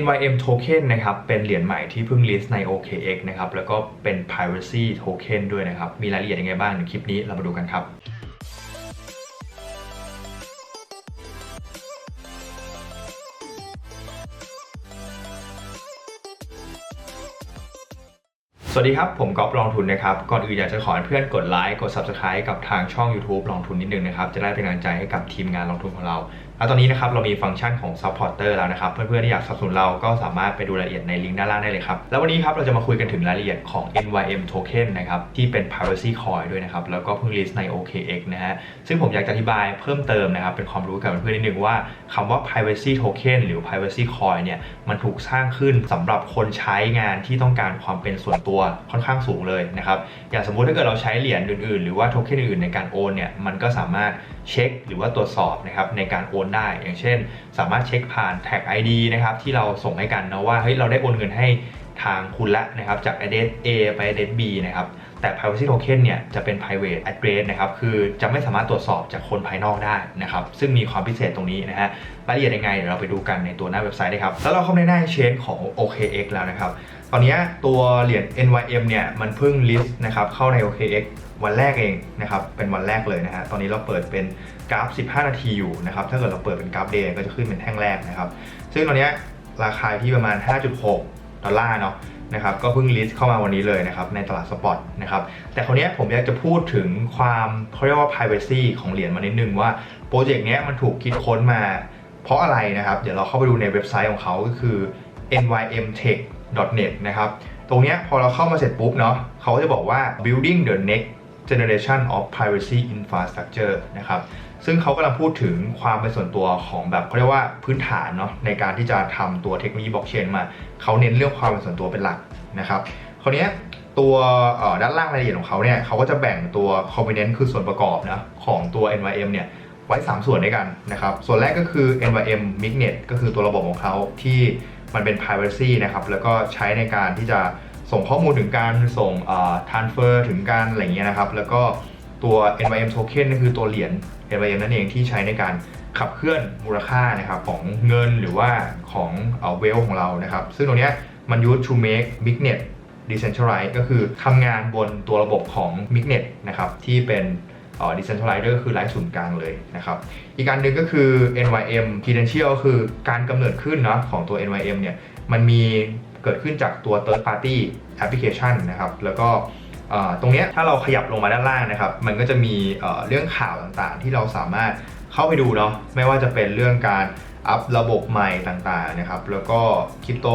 NYM Token นะครับ เป็นเหรียญใหม่ที่เพิ่ง list ใน OKX นะครับ แล้วก็เป็น Privacy Token ด้วยนะครับ มีรายละเอียดยังไงบ้างในคลิปนี้เรามาดูกันครับสวัสดีครับ ผมก๊อฟลองทุนนะครับ ก่อนอื่นอยากจะขอให้เพื่อนกดไลค์กด Subscribe กับทางช่อง YouTube ลองทุนนิดนึงนะครับ จะได้เป็นกำลังใจให้กับทีมงานลองทุนของเรา แล้วตอนนี้นะครับเรามีฟังก์ชันของ Supporter แล้วนะครับ เพื่อนๆที่อยากสนับสนุนเราก็สามารถไปดูรายละเอียดในลิงก์ด้านล่างได้เลยครับ แล้ววันนี้ครับเราจะมาคุยกันถึงรายละเอียดของ NYM Token นะครับที่เป็น Privacy Coin ด้วยนะครับ แล้วก็เพิ่ง list ใน OKX นะฮะซึ่งผมอยากจะอธิบายเพิ่มเติมนะครับ เป็นความรู้กับเพื่อนๆนิดนึงว่าคำว่า privacy token หรือ privacy coin เนี่ยมันถูกสร้างขึ้นสำหรับคนใช้งานที่ต้องการความเป็นส่วนตัวค่อนข้างสูงเลยนะครับอย่างสมมุติถ้าเกิดเราใช้เหรียญอื่นๆ หรือว่าโทเค็นอื่นๆในการโอนเนี่ยมันก็สามารถเช็คหรือว่าตรวจสอบนะครับในการโอนได้ อย่างเช่น สามารถเช็คผ่าน tag ID นะครับที่เราส่งให้กันนะว่าเฮ้ยเราได้โอนเงินให้ ทางคุณละนะครับจาก address A ไป address B นะครับแต่ privacy token เนี่ยจะเป็น private address นะครับคือจะไม่สามารถตรวจสอบจากคนภายนอกได้นะครับซึ่งมีความพิเศษตรงนี้นะฮะรายละเอียดยังไงเดี๋ยวเราไปดูกันในตัวหน้าเว็บไซต์ได้ครับแล้วเราเข้าในหน้า exchange ของ OKX แล้วนะครับตอนนี้ตัวเหรียญ NYM เนี่ยมันเพิ่ง list นะครับเข้าใน OKX วันแรกเองนะครับเป็นวันแรกเลยนะฮะตอนนี้เราเปิดเป็นกราฟ 15 นาทีอยู่นะครับถ้าเกิดเราเปิดเป็นกราฟเดย์ก็จะขึ้นเป็นแท่งแรกนะครับซึ่งตอนนี้ราคาที่ประมาณ 5.6 ดอลลาร์เนาะนะครับก็เพิ่งลิสต์เข้ามาวันนี้เลยนะครับในตลาดสปอตนะครับแต่คราวนี้ผมอยากจะพูดถึงความเขาเรียกว่า privacy ของเหรียญมานิดนึงว่าโปรเจกต์นี้มันถูกคิดค้นมา เพราะอะไรนะครับ เดี๋ยวเราเข้าไปดูในเว็บไซต์ของเขาก็คือ nymtech.net นะครับตรงนี้พอเราเข้ามาเสร็จปุ๊บเนาะเขาก็จะบอกว่า building the next generation of privacy infrastructure นะครับ ซึ่งเขากำลังพูดถึงความเป็นส่วนตัวของแบบเขาเรียกว่าพื้นฐานเนาะในการที่จะทำตัวเทคโนโลยีบล็อกเชนมาเขาเน้นเรื่องความเป็นส่วนตัวเป็นหลักนะครับคราวนี้ตัวด้านล่างรายละเอียดของเขาเนี่ยเขาก็จะแบ่งตัว component คือส่วนประกอบนะของตัว NYM เนี่ยไว้ 3 ส่วนด้วยกันนะครับส่วนแรกก็คือ NYM Mixnet ก็คือตัวระบบของเขาที่มันเป็น privacy นะครับแล้วก็ใช้ในการที่จะส่งข้อมูลถึงการส่งเอ่อ transfer ถึงการอะไรเงี้ยนะครับแล้วก็ ตัว NYM token ก็คือตัวเหรียญ NYM นั่นเองที่ใช้ในการขับเคลื่อนมูลค่านะครับของเงินหรือว่าของเวลของเรานะครับ ซึ่งตรงนี้มัน use to make Mixnet decentralized ก็คือทำงานบนตัวระบบของ Mixnet นะครับที่เป็นออ decentralized ก็คือไร้ศูนย์กลางเลยนะครับ อีกการหนึ่งก็คือ NYM credential ก็คือการกำเนิดขึ้นเนาะของตัว NYM เนี่ย มันมีเกิดขึ้นจากตัว third party application นะครับ แล้วก็ ตรงนี้ถ้าเราขยับลงมาด้านล่างนะครับ มันก็จะมีเรื่องข่าวต่างๆ ที่เราสามารถเข้าไปดูเนาะไม่ว่าจะเป็นเรื่องการอัพระบบใหม่ต่างๆนะครับ แล้วก็คริปโต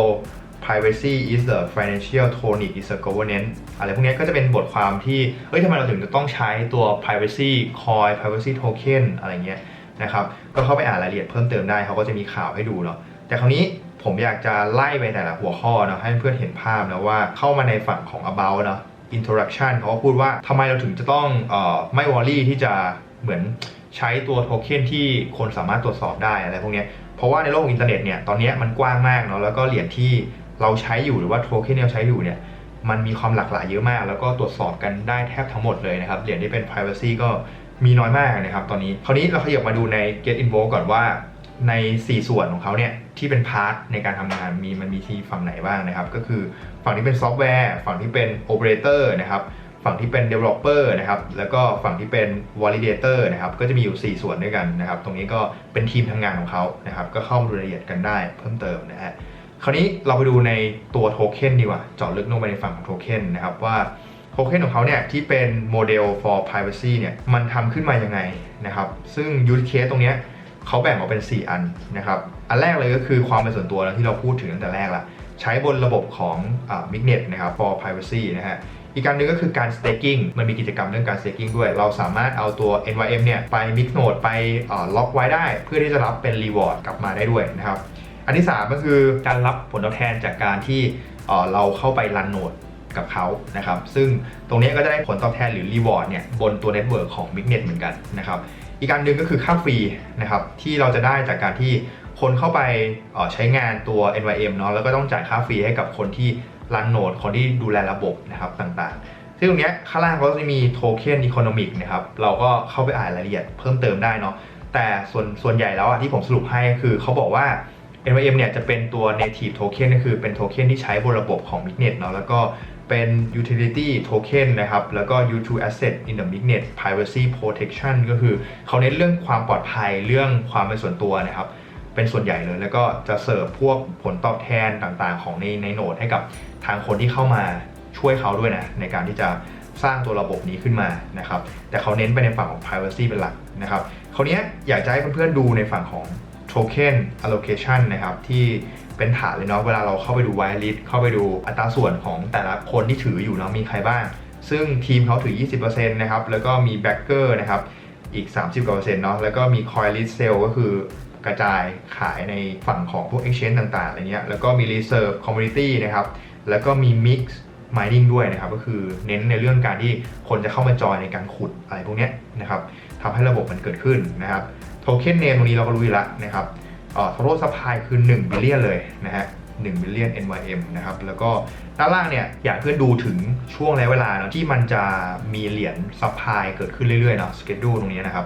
privacy is the financial tonic is a governance อะไรพวกนี้ก็จะเป็นบทความที่เฮ้ยทำไมเราถึงจะต้องใช้ตัว privacy coin privacy token อะไรเงี้ยนะครับ ก็เข้าไปอ่านรายละเอียดเพิ่มเติมได้เขาก็จะมีข่าวให้ดูเนาะ แต่คราวนี้ผมอยากจะไล่ไปแต่ละหัวข้อเนาะให้เพื่อนเห็นภาพนะว่าเข้ามาในฝั่งของ about เนาะ introduction เขาก็พูดว่าทำไมเราถึงจะต้องออไม่วอรี่ที่จะเหมือนใช้ตัวโทเค็นที่คนสามารถตรวจสอบได้อะไรพวกนี้เพราะว่าในโลกอินเทอร์เน็ตเนี่ยตอนนี้มันกว้างมากเนาะแล้วก็เหรียญที่เราใช้อยู่หรือว่าโทเค็นที่เราใช้อยู่เนี่ยมันมีความหลากหลายเยอะมาก แล้วก็ตรวจสอบกันได้แทบทั้งหมดเลยนะครับเหรียญที่เป็น privacy ก็มีน้อยมากนะครับตอนนี้คราวนี้เราขยับมาดูใน get i n v o l v e ก่อนว่า ใน 4 ส่วนของเขาเนี่ยที่เป็นพาร์ทในการทำงานมีมันมีที่ฝั่งไหนบ้างนะครับ ก็คือฝั่งที่เป็นซอฟต์แวร์ ฝั่งที่เป็นโอเปอเรเตอร์นะครับฝั่งที่เป็น developer นะครับแล้วก็ฝั่งที่เป็น validator นะครับก็จะมีอยู่ 4 ส่วนด้วยกันนะครับตรงนี้ก็เป็นทีมทำงานของเขานะครับก็เข้ามาดูรายละเอียดกันได้เพิ่มเติมนะฮะคราวนี้เราไปดูในตัวโทเค็นดีกว่าเจาะลึกลงไปในฝั่งของโทเค็นนะครับว่าโทเค็นของเขาเนี่ยที่เป็นโมเดล for privacy เนี่ยมันทำขึ้นมายังไงนะครับซึ่ง use case ตรงเนี้ย เขาแบ่งออกเป็น 4 อันนะครับอันแรกเลยก็คือความเป็นส่วนตัวที่เราพูดถึงตั้งแต่แรกละใช้บนระบบของอ่า Mixnet นะครับ for privacy นะฮะอีกการหนึงก็คือการ staking มันมีกิจกรรมเรื่องการ staking ด้วย เราสามารถเอาตัว NYM เนี่ยไป Mixnode ไปล็อกไว้ได้ เพื่อที่จะรับเป็น reward กลับมาได้ด้วยนะครับ อันที่ 3 ก็คือการรับผลตอบแทนจากการที่เราเข้าไปรันโนดกับเขานะครับ ซึ่งตรงนี้ก็จะได้ผลตอบแทนหรือ reward เนี่ยบนตัวเน็ตเวิร์กของ Mixnet เหมือนกันนะครับ อีกการหนึ่งก็คือค่าฟรีนะครับที่เราจะได้จากการที่คนเข้าไปออใช้งานตัว NYM เนาะแล้วก็ต้องจ่ายค่าฟรีให้กับคนที่รันโนดคนที่ดูแลระบบนะครับต่างๆ ซึ่งตรงเนี้ยข้างล่างเขาจะมีโทเค็นอีโคโนมิกนะครับเราก็เข้าไปอ่านรายละเอียดเพิ่มเติมได้เนาะแต่ส่วนส่วนใหญ่แล้วอะที่ผมสรุปให้ก็คือเขาบอกว่า NYM เนี่ยจะเป็นตัว native token ก็คือเป็นโทเค็นที่ใช้บนระบบของ Mignet เนาะแล้วก็ เป็น utility token นะครับ แล้วก็ U2 asset in the Mignet privacy protection ก็คือเขาเน้นเรื่องความปลอดภัยเรื่องความเป็นส่วนตัวนะครับ เป็นส่วนใหญ่เลย แล้วก็จะเสิร์ฟพวกผลตอบแทนต่างๆ ของในในโนดให้กับทางคนที่เข้ามาช่วยเขาด้วยนะ ในการที่จะสร้างตัวระบบนี้ขึ้นมานะครับ แต่เขาเน้นไปในฝั่งของ privacy เป็นหลักนะครับคราวเนี้ยอยากจะให้เพื่อนๆดูในฝั่งของ token allocation นะครับที่เป็นฐานเลยเนาะเวลาเราเข้าไปดู whitelist เข้าไปดูอัตราส่วนของแต่ละคนที่ถืออยู่เนาะมีใครบ้าง ซึ่งทีมเขาถือ 20%นะครับแล้วก็มี backer นะครับอีก 30กว่าเปอร์เซ็นต์เนาะแล้วก็มี coin list sale ก็คือกระจายขายในฝั่งของพวก exchange ต่างๆอะไรเงี้ยแล้วก็มี reserve community นะครับแล้วก็มี mix mining ด้วยนะครับก็คือเน้นในเรื่องการที่คนจะเข้ามาจอยในการขุดอะไรพวกเนี้ยนะครับทำให้ระบบมันเกิดขึ้นนะครับ token name ตรงนี้เราก็รู้อยู่แล้วนะครับเอ่อ total supply คือ1 billion เลยนะฮะ1 billion NYM นะครับ แล้วก็ด้านล่างเนี่ยอยากให้เพื่อนดูถึงช่วงระยะเวลาเนอะที่มันจะมีเหรียญ supply เกิดขึ้นเรื่อยๆเนาะ schedule ตรงนี้นะครับ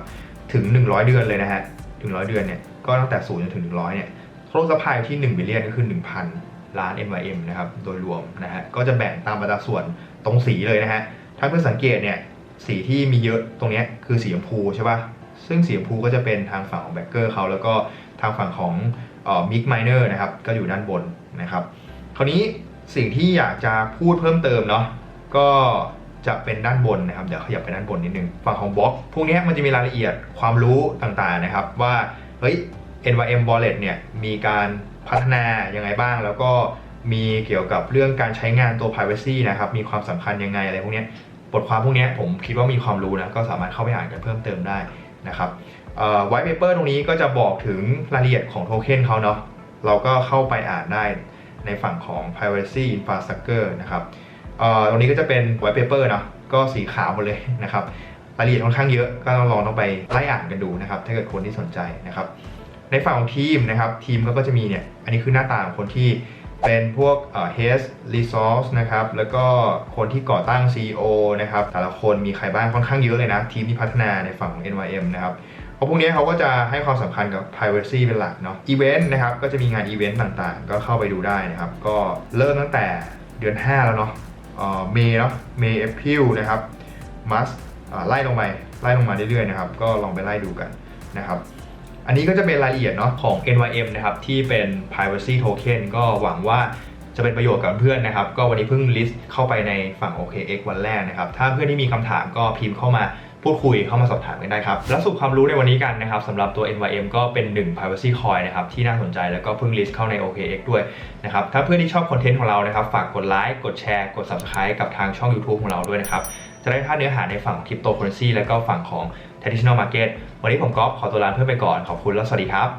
ถึง 100 เดือนเลยนะฮะถึง 100 เดือนเนี่ย ก็ตั้งแต่0จนถึง 100 เนี่ย total supply ที่1 billion ก็คือ 1,000 ล้าน NYM นะครับ โดยรวมนะฮะ ก็จะแบ่งตามอัตราส่วนตรงสีเลยนะฮะ ถ้าเพื่อนสังเกตเนี่ย สีที่มีเยอะตรงนี้คือสีชมพูใช่ป่ะ ซึ่งสีชมพูก็จะเป็นทางฝั่งของแบ็กเกอร์เขาแล้วก็ทางฝั่งของมิกไมเนอร์นะครับก็อยู่ด้านบนนะครับคราวนี้สิ่งที่อยากจะพูดเพิ่มเติมเนาะก็จะเป็นด้านบนนะครับ เดี๋ยวขยับไปด้านบนนิดนึง ฝั่งของบล็อก พวกนี้มันจะมีรายละเอียดความรู้ต่างๆนะครับ ว่าเฮ้ย NYM Wallet เนี่ยมีการพัฒนายังไงบ้าง แล้วก็มีเกี่ยวกับเรื่องการใช้งานตัว privacy นะครับ มีความสำคัญยังไงอะไรพวกนี้บทความพวกนี้ผมคิดว่ามีความรู้นะ ก็สามารถเข้าไปอ่านกันเพิ่มเติมได้ นะครับไวท์เปเปอร์ตรงนี้ก็จะบอกถึงรายละเอียดของโทเค็นเขาเนาะเราก็เข้าไปอ่านได้ในฝั่งของ privacy infrastructure นะครับตรงนี้ก็จะเป็น white paper เนาะก็สีขาวหมดเลยนะครับรายละเอียดค่อนข้างเยอะก็ต้องลองต้องไปไล่อ่านกันดูนะครับ ถ้าเกิดคนที่สนใจนะครับ ในฝั่งของทีมนะครับ ทีมก็จะมีเนี่ย อันนี้คือหน้าตาของคนที่ เป็นพวกเอ่อ head resource นะครับ แล้วก็คนที่ก่อตั้ง CEO นะครับ แต่ละคนมีใครบ้างค่อนข้างเยอะเลยนะ ทีมที่พัฒนาในฝั่งของ NYM นะครับเพราะพวกนี้เขาก็จะให้ความสำคัญกับ privacy เป็นหลักเนาะอีเวนต์นะครับ ก็จะมีงานอีเวนต์ต่างๆ ก็เข้าไปดูได้นะครับ ก็เริ่มตั้งแต่เดือน 5 แล้วเนาะอ่อเมย์เนาะเมย์เอพิลนะครับมัสไล่ลงไปไล่ลงมาเรื่อยๆนะครับ ก็ลองไปไล่ดูกันนะครับ อันนี้ก็จะเป็นรายละเอียดเนาะของ NYM นะครับที่เป็น privacy token ก็หวังว่าจะเป็นประโยชน์กับเพื่อนนะครับ ก็วันนี้เพิ่ง list เข้าไปในฝั่ง OKX วันแรกนะครับ ถ้าเพื่อนที่มีคำถามก็พิมพ์เข้ามาพูดคุยเข้ามาสอบถามกันได้ครับ แล้วสุปความรู้ในวันนี้กันนะครับสำหรับตัว NYM ก็เป็นหนึ่ง privacy coin นะครับที่น่าสนใจแล้วก็เพิ่ง list เข้าใน OKX ด้วยนะครับ ถ้าเพื่อนที่ชอบคอนเทนต์ของเรานะครับ ฝากกดไลค์กดแชร์กด subscribe กับทางช่อง YouTube ของเราด้วยนะครับ จะได้ท่าเนื้อหาในฝั่งคริปโตเคอเรนซีและก็ฝั่งของ traditional market วันนี้ผมก๊อฟขอตัวลาเพื่อนไปก่อนขอบคุณแล้วสวัสดีครับ